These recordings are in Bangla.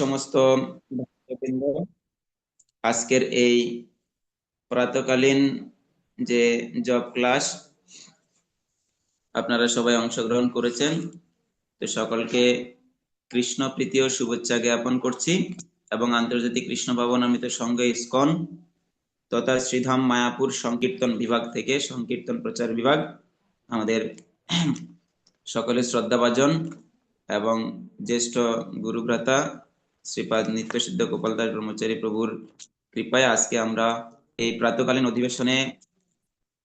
সমস্ত আজকের এই প্রাতকালীন যে জব ক্লাস, আপনারা সবাই অংশগ্রহণ করেছেন। তো সকলকে কৃষ্ণ প্রীতি ও শুভেচ্ছা জ্ঞাপন করছি এবং আন্তর্জাতিক কৃষ্ণ ভবনামিত সংঘ ইস্কন তথা শ্রীধাম মায়াপুর সংকীর্তন বিভাগ থেকে সংকীর্তন প্রচার বিভাগ, আমাদের সকলের শ্রদ্ধাভাজন এবং জ্যেষ্ঠ গুরুভ্রাতা শ্রীপাদ নিত্য সিদ্ধ গোপাল দাস ব্রহ্মচারী প্রভুর কৃপায় আজকে আমরা এই প্রাতকালীন অধিবেশনে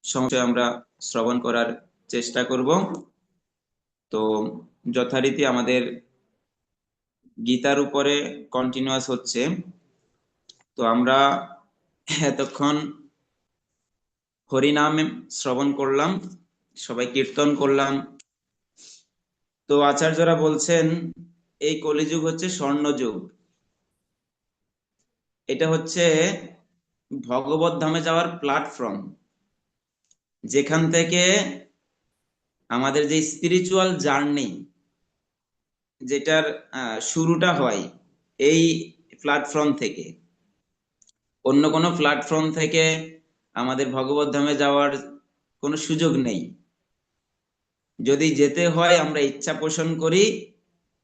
সমস্যা আমরা শ্রবণ করার চেষ্টা করব। তো যথারীতি আমাদের গীতার উপরে কন্টিনিউয়াস হচ্ছে। তো আমরা এতক্ষণ হরিনাম শ্রবণ করলাম, সবাই কীর্তন করলাম। তো আচার্যরা বলছেন এই কলিযুগ হচ্ছে স্বর্ণযুগ। এটা হচ্ছে ভগবত ধামে যাওয়ার প্ল্যাটফর্ম যেখান থেকে আমাদের যে স্পিরিচুয়াল জার্নি যেটার শুরুটা হয় এই প্ল্যাটফর্ম থেকে। অন্য কোনো প্ল্যাটফর্ম থেকে আমাদের ভগবত ধামে যাওয়ার কোনো সুযোগ নেই। যদি যেতে হয়, আমরা ইচ্ছা পোষণ করি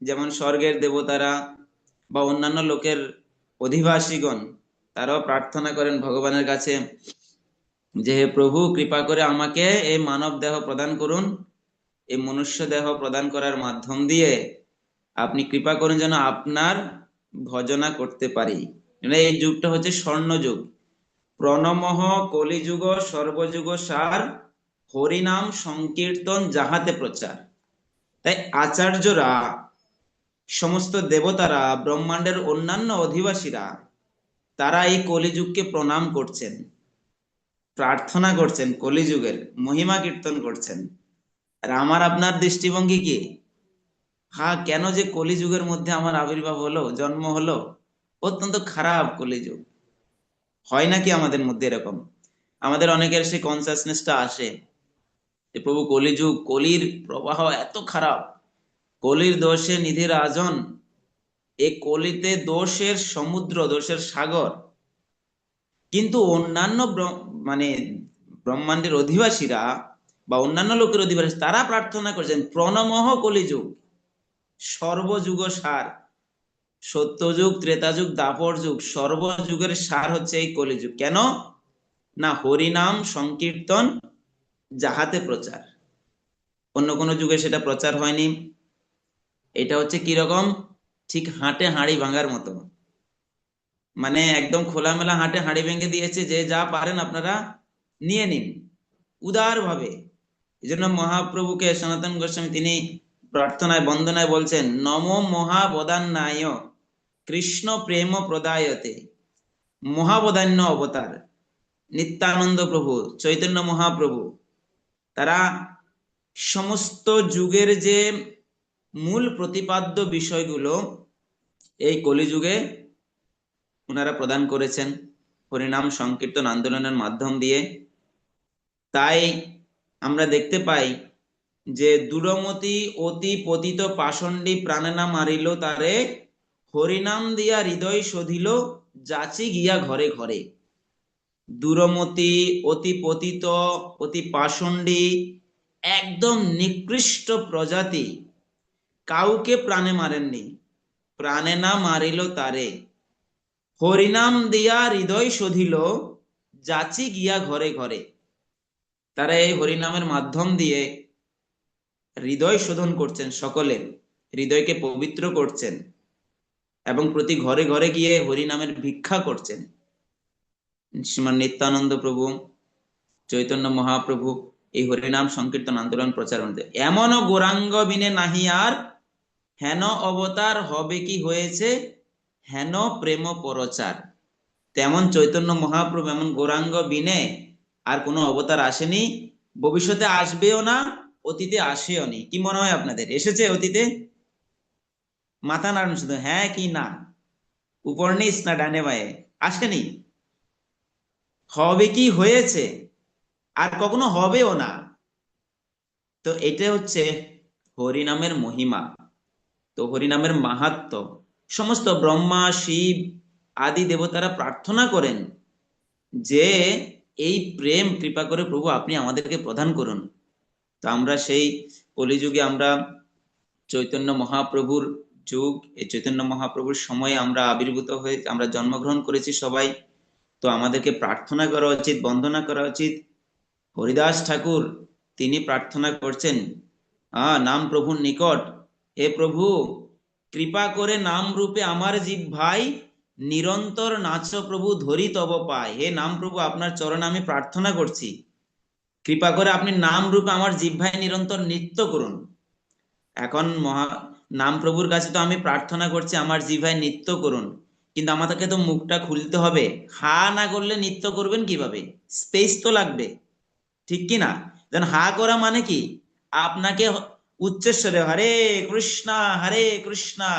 যেমন স্বর্গের দেবতারা বা অন্যান্য লোকের অধিবাসীগণ, তারাও প্রার্থনা করেন ভগবানের কাছে যে, হে প্রভু, কৃপা করে আমাকে এই মানব দেহ প্রদান করুন, এই মনুষ্য দেহ প্রদান করার মাধ্যম দিয়ে আপনি কৃপা করুন যেন আপনার ভজনা করতে পারি। মানে এই যুগটা হচ্ছে স্বর্ণ যুগ। প্রণমহ কলিযুগ, সর্বযুগ, সার, হরিনাম সংকীর্তন যাহাতে প্রচার। তাই আচার্যরা সমস্ত দেবতারা, ব্রহ্মাণ্ডের অন্যান্য অধিবাসীরা, তারা এই কলিযুগকে প্রণাম করছেন, প্রার্থনা করছেন, কলিযুগের মহিমা কীর্তন করছেন। আর আমার আপনার দৃষ্টিভঙ্গি কি? হ্যাঁ কেন যে কলিযুগের মধ্যে আমার আবির্ভাব হলো, জন্ম হলো? অত্যন্ত খারাপ কলিযুগ। হয় নাকি আমাদের মধ্যে এরকম? আমাদের অনেকের সেই কনসাসনেসটা আসে যে, প্রভু, কলিযুগ, কলির প্রবাহ এত খারাপ। কলির দোষে নিধি রাজন এ কলিতে দোষের সমুদ্র, দোষের সাগর। কিন্তু অন্যান্য মানে ব্রহ্মাণ্ডের অধিবাসীরা বা অন্যান্য লোকের অধিবাসী, তারা প্রার্থনা করছেন, প্রণমহ কলিযুগ, সর্বযুগ সার, সত্যযুগ, ত্রেতাযুগ, দাপর যুগ, সর্বযুগের সার হচ্ছে এই কলিযুগ। কেন? না হরিনাম, সংকীর্তন, যাহাতে প্রচার। অন্য কোনো যুগে সেটা প্রচার হয়নি। এটা হচ্ছে কীরকম? ঠিক হাঁটে হাঁড়ি ভাঙার মতো। মানে একদম খোলামেলা হাঁটে হাঁড়ি ভেঙে দিয়েছে, যে যা পারেন আপনারা নিয়ে নিন। উদার ভাবে এই জন্য মহাপ্রভুকে সনাতন গোস্বামী তিনি প্রার্থনায়, বন্দনায় বলছেন, নম মহাবদান্নায় কৃষ্ণ প্রেম প্রদায়তে। মহাবদান্য অবতার, নিত্যানন্দ প্রভু, চৈতন্য মহাপ্রভু। তারা সমস্ত যুগের যে মূল প্রতিপাদ্য বিষয়গুলো এই কলিযুগে ওনারা প্রদান করেছেন। হরিনাম সংকীর্তন আন্দোলনের মাধ্যম দিয়ে। তাই আমরা দেখতে পাই যে দূরমতি অতি পতিত পাষণ্ডী প্রাণে প্রাণেনা মারিল তারে, হরিনাম দিয়া হৃদয় শোধিল, যাচি গিয়া ঘরে ঘরে। দূরমতি অতি পতিত, অতি পাষণ্ডী, একদম নিকৃষ্ট প্রজাতি। কাউকে প্রাণে মারেননি। প্রাণে না মারিল তারে। হরিনাম দিয়া হৃদয় শোধিল, যাচি গিয়া ঘরে ঘরে। তারা এই হরিনামের মাধ্যম দিয়ে হৃদয় শোধন করছেন সকলে, হৃদয়কে পবিত্র করছেন এবং প্রতি ঘরে ঘরে গিয়ে হরিনামের ভিক্ষা করছেন। শ্রীমান নিত্যানন্দ প্রভু, চৈতন্য মহাপ্রভু এই হরিনাম সংকীর্তন আন্দোলন প্রচার এমনও গোরাঙ্গ বিনে নাহি আর হেন অবতার হবে কি হয়েছে? হেন প্রেম পরচার। তেমন চৈতন্য মহাপ্রভু, এমন গৌরাঙ্গ বিনে আর কোনো অবতার আসেনি। ভবিষ্যতে আসবেও না, অতীতে আসেও নি। কি মনে হয় আপনাদের? এসেছে অতীতে? মাথা নাড়ানো শুধু। হ্যাঁ কি না? উপর নিস না ডানে বায়ে? আসেনি? হবে কি হয়েছে? আর কখনো হবেও না। তো এটা হচ্ছে হরিনামের মহিমা। তো হরিনামের মাহাত্ম, সমস্ত ব্রহ্মা, শিব আদি দেবতারা প্রার্থনা করেন যে এই প্রেম কৃপা করে প্রভু আপনি আমাদেরকে প্রদান করুন। তো আমরা সেই কলিযুগে আমরা চৈতন্য মহাপ্রভুর যুগ, এই চৈতন্য মহাপ্রভুর সময়ে আমরা আবির্ভূত হয়ে আমরা জন্মগ্রহণ করেছি সবাই। তো আমাদেরকে প্রার্থনা করা উচিত, বন্দনা করা উচিত। হরিদাস ঠাকুর, তিনি প্রার্থনা করছেন, আহ, নাম প্রভুর নিকট হে প্রভু, কৃপা করে নাম রূপে আমার জীব ভাই নিরন্তর নাচ প্রভু ধরি তব পায়। হে নাম প্রভু, আপনার চরণে আমি প্রার্থনা করছি। কৃপা করে আপনি নাম রূপে আমার জিভ ভাই নিরন্তর নৃত্য করুন। এখন মহা, নাম প্রভুর কাছে তো আমি প্রার্থনা করছি, আমার জিভায় নৃত্য করুন। কিন্তু আমাদেরকে তো মুখটা খুলতে হবে। হা না করলে নৃত্য করবেন কীভাবে? স্পেস তো লাগবে। ঠিক কি না? হা করা মানে কি? আপনাকে উচ্চস্বরে হরে কৃষ্ণা হরে কৃষ্ণা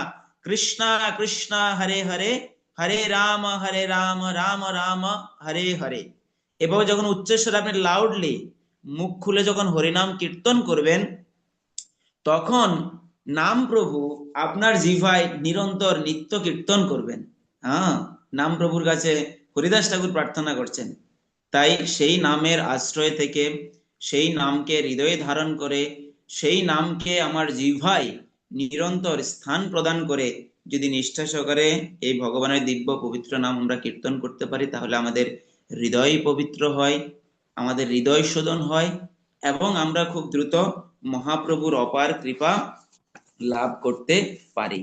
কৃষ্ণা কৃষ্ণা, হরে হরে হরে রাম হরে রাম রাম রাম, হরে হরে। এভাবে যখন উচ্চস্বরে আপনি লাউডলি মুখ খুলে যখন হরিনাম কীর্তন করবেন, তখন নাম প্রভু আপনার জিভায় নিরন্তর নিত্য কীর্তন করবেন। হ্যাঁ নাম প্রভুর কাছে হরিদাস ঠাকুর প্রার্থনা করছেন। তাই সেই নামের আশ্রয় থেকে, সেই নামকে হৃদয়ে ধারণ করে সেই নামকে আমার জিভায় নিরন্তর স্থান প্রদান করে যদি নিষ্ঠা সহকারে এই ভগবানের দিব্য পবিত্র নাম আমরা কীর্তন করতে পারি, তাহলে আমাদের হৃদয় পবিত্র হয়, আমাদের হৃদয় শোধন হয় এবং আমরা খুব দ্রুত মহাপ্রভুর অপার কৃপা লাভ করতে পারি।